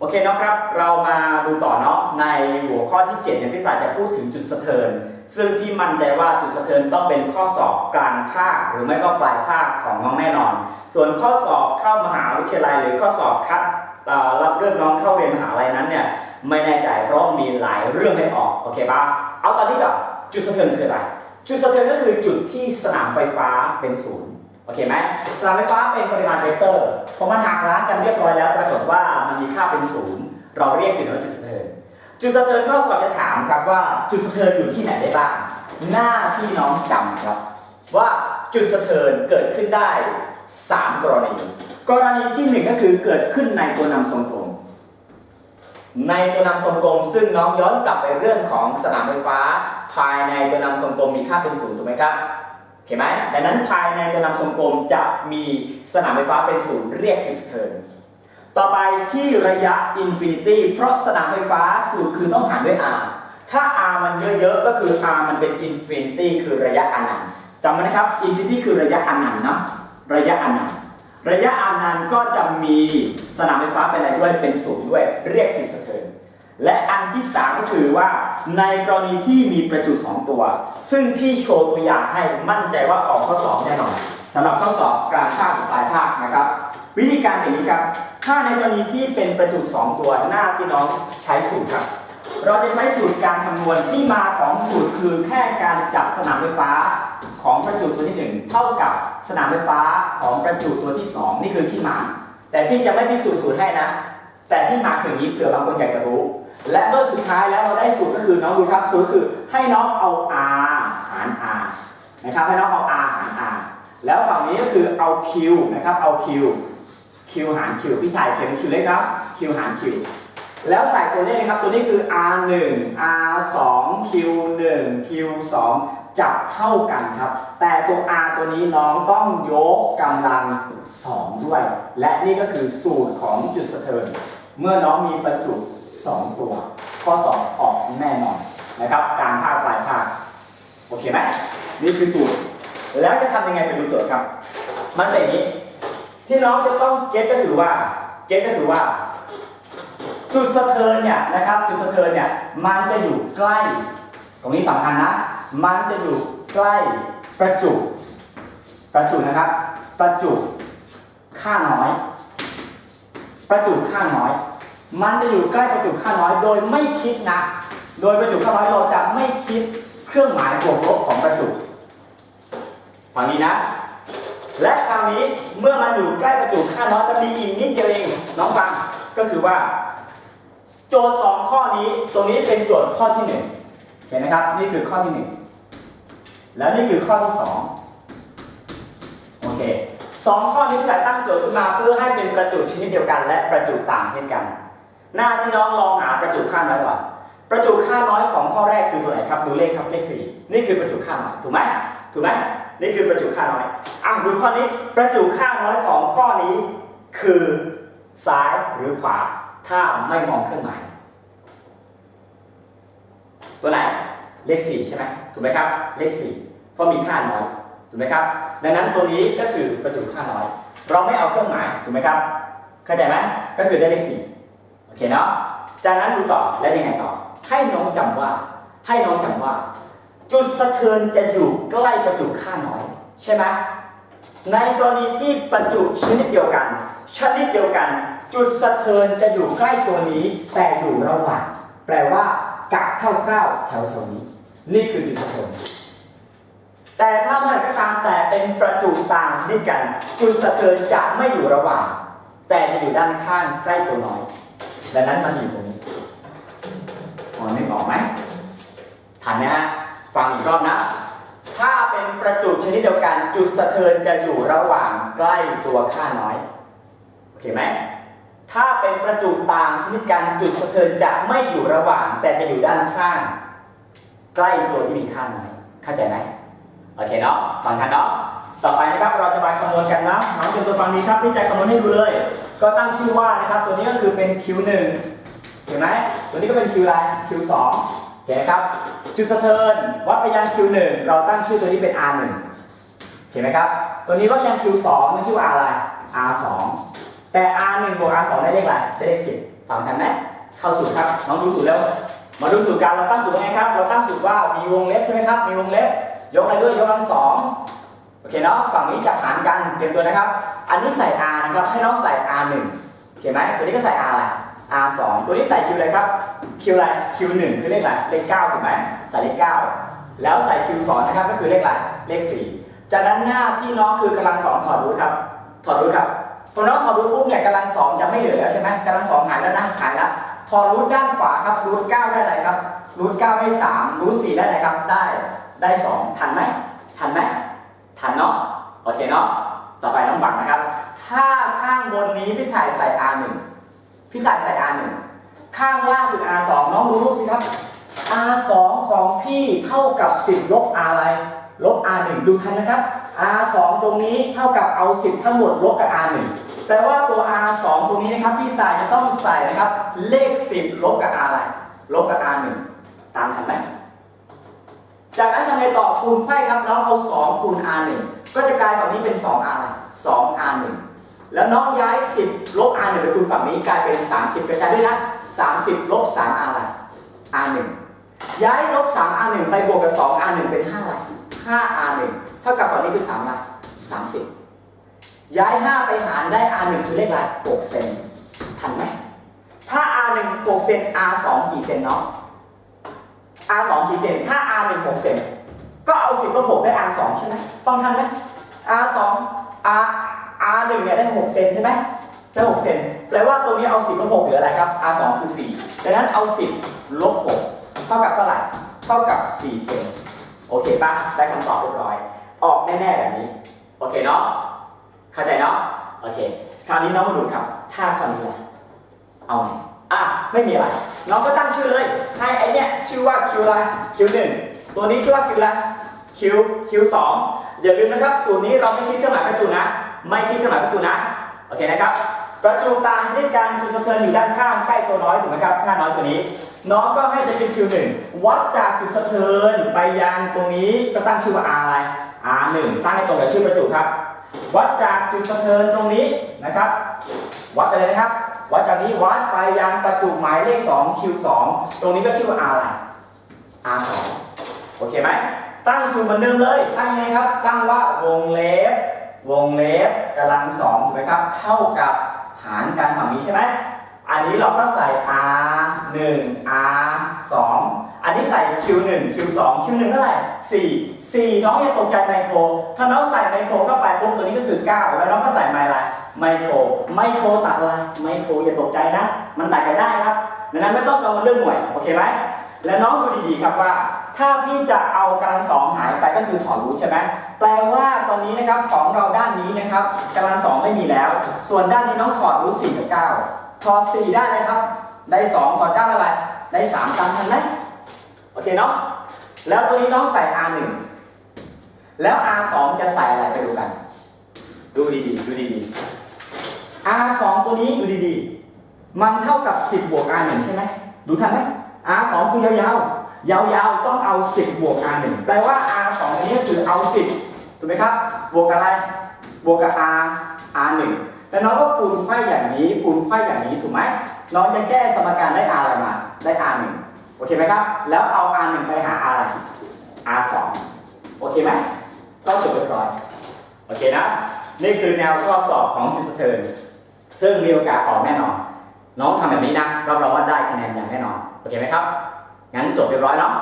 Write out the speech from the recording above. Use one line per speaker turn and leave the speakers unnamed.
โอเคเนาะครับ เรามาดูต่อเนาะในหัวข้อที่7เนี่ยพี่สายจะพูดถึงจุดสะเทินซึ่งพี่มั่นใจว่าจุดสะเทินต้องเป็นข้อสอบกลางภาค หรือไม่ก็ปลายภาคของน้องแน่นอน ส่วนข้อสอบเข้ามหาวิทยาลัยหรือข้อสอบคัดรับเลือกน้องเข้าเรียนมหาลัยนั้นเนี่ยไม่แน่ใจเพราะมีหลายเรื่องให้ออกโอเคปะเอาตอนนี้ก่อนจุดสะเทินคืออะไร จุดสะเทินก็คือจุดที่สนามไฟฟ้าเป็นศูนย์ โอเคไหมสนามไฟฟ้าเป็นปริมาณเวกเตอร์พอมันหักล้างกันเรียบร้อยแล้วปรากฏว่ามันมีค่าเป็นศูนย์เราเรียกจุดนั้นว่าจุดสะเทินจุดสะเทินข้อสอบจะถามครับว่าจุดสะเทินอยู่ที่ไหนได้บ้าง หน้าที่น้องจำครับ ว่าจุดสะเทินเกิดขึ้นได้ 3 กรณี กรณีที่หนึ่งก็คือเกิดขึ้นในตัวนำทรงกลมในตัวนำทรงกลมซึ่งน้องย้อนกลับไปเรื่องของสนามไฟฟ้า ภายในตัวนำทรงกลมมีค่าเป็นศูนย์ถูกไหมครับ โอเคไหมดังนั้นภายในตัวนำทรงกลมจะมีสนามไฟฟ้าเป็นศูนย์เรียกจุดสเทินต่อไปที่ระยะอินฟินิตี้เพราะสนามไฟฟ้าสูตรคือต้องหารด้วย r ถ้า r มันเยอะๆ ก็คือ r มันเป็นอินฟินิตี้คือระยะอนันต์จำไว้นะครับอินฟินิตี้คือระยะอนันต์เนาะระยะอนันต์ระยะอนันต์ก็จะมีสนามไฟฟ้าเป็นอะไรด้วยเป็นศูนย์ด้วยเรียกจุดสเทิน และอันที่ 3 ก็คือว่าในกรณีที่มีประจุ 2 ตัว ซึ่งพี่โชว์ตัวอย่างให้มั่นใจว่าออกข้อสอบแน่นอนสำหรับข้อสอบกลางภาคปลายภาคนะครับ วิธีการอย่างนี้ครับ ถ้าในกรณีที่เป็นประจุ 2 ตัวหน้าที่น้องใช้สูตรครับ เราจะใช้สูตรการคำนวณที่มาของสูตรคือแค่การจับสนามไฟฟ้าของประจุตัวที่ 1 เท่ากับสนามไฟฟ้าของประจุตัวที่ 2 นี่คือที่มา แต่พี่จะไม่พิสูจน์สูตรให้นะ แต่ที่มาคืออย่างนี้เผื่อบางคนอยากจะรู้ และเมื่อสุดท้ายแล้วเราได้สูตรก็คือน้องดูครับสูตรคือให้น้องเอา r หาร r นะครับให้น้องเอา r หาร r แล้วฝั่งนี้ก็คือเอา q นะครับเอา q q หาร q พี่ชายเขียนเป็น q เล็กครับ q หาร q แล้วใส่ตัวเลขนะครับ ตัวนี้คือ r 1 r 2 q 1 q 2จับเท่ากันครับ แต่ตัว r ตัวนี้น้องต้องยกกำลัง 2 ด้วย และนี่ก็คือสูตรของจุดสะเทินเมื่อน้องมีประจุ 2 ตัว ข้อสอบออกแน่นอนนะครับการภาคปลายภาคโอเคไหมนี่คือสูตร แล้วจะทำยังไงไปดูโจทย์ครับ มันเป็นอย่างนี้ ที่น้องจะต้องเก็ตก็คือว่าเก็ตก็คือว่า จุดสะเทินเนี่ยนะครับจุดสะเทินเนี่ยมันจะอยู่ใกล้ ตรงนี้สำคัญนะ มันจะอยู่ใกล้ประจุประจุนะครับ ประจุค่าน้อย ประจุค่าน้อย มันจะอยู่ใกล้ประจุค่าน้อยโดยไม่คิดนะ โดยประจุค่าน้อยเราจะไม่คิดเครื่องหมายบวกลบของประจุฝั่งนี้นะ และคราวนี้เมื่อมันอยู่ใกล้ประจุค่าน้อยมันมีอีกนิดเดียวเองน้องฟังก็คือว่า โจทย์สองข้อนี้ตรงนี้เป็นโจทย์ข้อที่หนึ่งเห็นไหมครับ นี่คือข้อที่หนึ่งแล้วนี่คือข้อที่สองโอเคสองข้อนี้จะตั้งโจทย์ขึ้นมาเพื่อให้เป็นประจุชนิดเดียวกัน และประจุต่างเช่นกัน หน้าที่น้องลองหาประจุค่าน้อยก่อนประจุค่าน้อยของข้อแรกคือตัวไหนครับ ดูเลขครับเลขสี่นี่คือประจุค่าน้อยถูกไหมถูกไหมนี่คือประจุค่าน้อยอะดูข้อนี้ประจุค่าน้อยของข้อนี้ คือซ้ายหรือขวา ถ้าไม่มองเครื่องหมายตัวไหนเลข4ใช่ไหมถูกไหมครับ เลข4เพราะมีค่าน้อยถูกไหมครับ ดังนั้นตัวนี้ก็คือประจุค่าน้อย เราไม่เอาเครื่องหมายถูกไหมครับเข้าใจไหมก็คือได้เลข4 โอเคเนาะจากนั้นดูต่อแล้วยังไงต่อ ให้น้องจำว่า ให้น้องจำว่า จุดสะเทือนจะอยู่ใกล้ประจุค่าน้อย ใช่ไหมในกรณีที่ประจุชนิดเดียวกัน ชนิดเดียวกัน จุดสะเทือนจะอยู่ใกล้ตัวนี้ แต่อยู่ระหว่างแปลว่ากักคร่าวๆแถวๆนี้ นี่คือจุดสะเทือนแต่ถ้าเมื่อไรก็ตามแต่เป็นประจุต่างชนิดกัน จุดสะเทือนจะไม่อยู่ระหว่าง แต่จะอยู่ด้านข้างใกล้ตัวน้อย ดังนั้นมันอยู่ตรงนี้พอนึกออกไหมทันนะฮะฟังอีกรอบนะ ถ้าเป็นประจุชนิดเดียวกันจุดสะเทือนจะอยู่ระหว่างใกล้ตัวค่าน้อย โอเคไหมถ้าเป็นประจุต่างชนิดกันจุดสะเทือนจะไม่อยู่ระหว่าง แต่จะอยู่ด้านข้าง ใกล้ตัวที่มีค่าน้อยเข้าใจไหมโอเคเนาะฟังกันเนาะต่อไปนะครับเราจะมาคำนวณกันนะน้องเตรียมตัวฟังดีครับพี่จะคำนวณให้ดูเลย ก็ตั้งชื่อว่านะครับ ตัวนี้ก็คือเป็น Q1 เห็นไหมตัวนี้ก็เป็น Q อะไร Q2 โอเคครับ จุดสะเทินวัดไปยัง Q1 เราตั้งชื่อตัวนี้เป็น R1 เห็นไหมครับ ตัวนี้วัดยัง Q2 มันชื่อว่า R อะไร R2 แต่ R1 บวก R2 ได้เลขอะไร ได้เลข10ฟังทันไหมเข้าสูตรครับน้องดูสูตรแล้ว มาดูสูตรกันเราตั้งสูตรว่าไงครับ เราตั้งสูตรว่ามีวงเล็บใช่ไหมครับ มีวงเล็บ ยกอะไรด้วย ยกกำลังสอง โอเคเนาะฝั่งนี้จะหารกันเตรียมตัวนะครับ อันนี้ใส่ r นะครับให้น้องใส่ r 1โอเคไหมตัวนี้ก็ใส่ r อะไร r 2ตัวนี้ใส่ q อะไรครับ q อะไร q 1คือเลขอะไรเลข9ถูกไหมใส่เลข9แล้วใส่ q 2นะครับก็คือเลขอะไรเลข 4 จากนั้นหน้าที่น้องคือกำลังสองถอดรูทครับถอดรูทครับพอน้องถอดรูทปุ๊บเนี่ยกำลังสองจะไม่เหลือแล้วใช่ไหมกำลังสองหายแล้วนะหายแล้วถอดรูทด้านขวาครับรูทเก้าได้อะไรครับรูทเก้าได้สามรูทสี่ได้อะไรครับได้ได้สองทันไหมทันไหม ทันเนาะโอเคเนาะต่อไปน้องฝังนะครับ ถ้าข้างบนนี้พี่สายใส่ R หนึ่งพี่สายใส่ R หนึ่งข้างล่างคือ R สองน้องดูรูปสิครับ R สองของพี่เท่ากับ 10 ลบ R อะไร ลบ R หนึ่งดูทันนะครับ R สองตรงนี้เท่ากับเอา 10 ทั้งหมดลบกับ R หนึ่งแปลว่าตัว R สองตรงนี้นะครับพี่สายจะต้องใส่นะครับ เลข 10 ลบกับ R อะไร ลบกับ R หนึ่งตามทันไหม จากนั้นทำไงต่อคูณไขว้ครับน้องเอา 2 คูณ r 1ก็จะกลายฝั่งนี้เป็น 2 r 2 r 1แล้วน้องย้าย 10 ลบ r 1ไปคูณฝั่งนี้กลายเป็น 30กระจายด้วยนะ30 ลบ 3 r 1 r 1ย้ายลบ 3 r 1ไปบวกกับ 2 r 1เป็น5อะไร5 r 1เท่ากับฝั่งนี้คือ3อะไร30 ย้าย 5 ไปหารได้ r 1คือเลขอะไร6เซนทันไหมถ้า r 1 6เซน r 2กี่เซนเนาะ R 2กี่เซนถ้า R 1 6เซนก็เอา 10ลบ6ได้ R 2ใช่ไหมฟังทันไหม R 2 R R 1เนี่ยได้ 6 เซนใช่ไหมได้ 6 เซนแปลว่าตรงนี้เอา 10ลบ6เหลืออะไรครับ R 2คือ 4 ดังนั้นเอา 10ลบ6เท่ากับเท่าไหร่ เท่ากับ 4 เซนโอเคปะได้คำตอบเรียบร้อย ออกแน่ๆแบบนี้ โอเคเนาะ เข้าใจเนาะ โอเค คราวนี้น้องมาดูครับ ถ้าข้อนี้แหละเอาไงอะ ไม่มีอะไร น้องก็ตั้งชื่อเลย ให้ไอเนี้ยชื่อว่า Q อะไร Q 1ตัวนี้ชื่อว่า Q อะไร Q Q 2องอย่าลืมนะครับสูตรนี้เราไม่คิดเครื่องหมายประจุนะ ไม่คิดเครื่องหมายประจุนะ โอเคนะครับประจุตามด้วยการจุดสะเทือนอยู่ด้านข้างใกล้ตัวน้อยถูกไหมครับค่าน้อยกว่านี้ น้องก็ให้จะเป็น Q 1วัดจากจุดสะเทือนไปยังตรงนี้ก็ตั้งชื่อว่า R อะไร R 1ตั้งให้ตรงกับชื่อประจุครับ วัดจากจุดสะเทือนตรงนี้นะครับ วัดไปเลยนะครับ วัดจากนี้วัดไปยังประจุหมายเลข2 Q2 ตรงนี้ก็ชื่อว่า R อะไร R2 โอเคไหม ตั้งสูตรเหมือนเดิมเลย ตั้งยังไงครับ ตั้งว่าวงเล็บ วงเล็บกำลังสองถูกไหมครับ เท่ากับหารกันฝั่งนี้ใช่ไหม อันนี้เราก็ใส่ R1 R อันนี้ใส่ Q1 Q2 Q1 เท่าไหร่4 4น้องอย่าตกใจไมโคร ถ้าน้องใส่ไมโครเข้าไปปุ๊บตัวนี้ก็คือ 9 แล้วน้องก็ใส่ไมอะไรไมโคร ไมโครตัดอะไรไมโครอย่าตกใจนะ มันตัดกันได้ครับดังนั้นไม่ต้องกังวลเรื่องหน่วย โอเคไหม และน้องดูดีๆครับว่า ถ้าพี่จะเอากำลังสองหายไปก็คือถอดรูทใช่ไหมแปลว่าตอนนี้นะครับของเราด้านนี้นะครับกำลังสองไม่มีแล้ว ส่วนด้านนี้น้องถอดรูทสี่กับเก้าถอดสี่ได้เลยครับ ได้สองถอดเก้าอะไรได้สามตามทันไหม อเคเนาะแล้วตัวนี้น้องใส่ R หนึ่งแล้ว R สองจะใส่อะไรไปดูกัน ดูดีๆดูดีๆ R สองตัวนี้ดูดีๆ มันเท่ากับ 10 บวก R หนึ่งใช่ไหมดูทันไหม R สองคือยาวๆ ยาวๆ ต้องเอา 10 บวก R หนึ่งแปลว่า R สองอันนี้คือเอา 10 ถูกไหมครับ บวกกับอะไร บวกกับ R R หนึ่งแล้วน้องก็คูณไขว้อย่างนี้คูณไขว้อย่างนี้ถูกไหมน้องจะแก้สมการได้ R อะไรมา ได้ R หนึ่ง โอเคไหมครับ แล้วเอา r1 ไปหา R อะไร R2 โอเคไหมก็จบเรียบร้อย โอเคนะ นี่คือแนวข้อสอบของจุดสเทิร์นซึ่งมีโอกาสออกแน่นอน น้องทำแบบนี้นะรับรองว่าได้คะแนนอย่างแน่นอน โอเคไหมครับ งั้นจบเรียบร้อยเนาะ